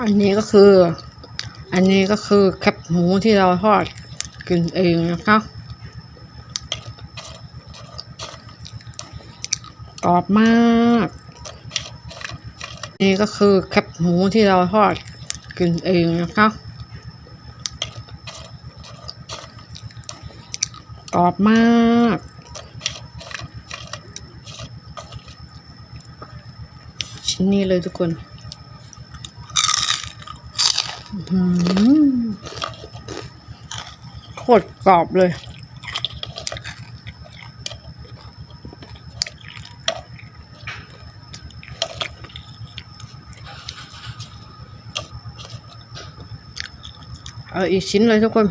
อันนี้ก็คือ อันนี้ก็คือแคบหมูที่เราทอดกินเองนะคะกรอบมาก นี่ก็คือแคบหมูที่เราทอดกินเองนะคะกรอบมาก ชิ้นนี้เลยทุกคน โคตรกรอบเลยเอาอีกชิ้นเลยทุกคน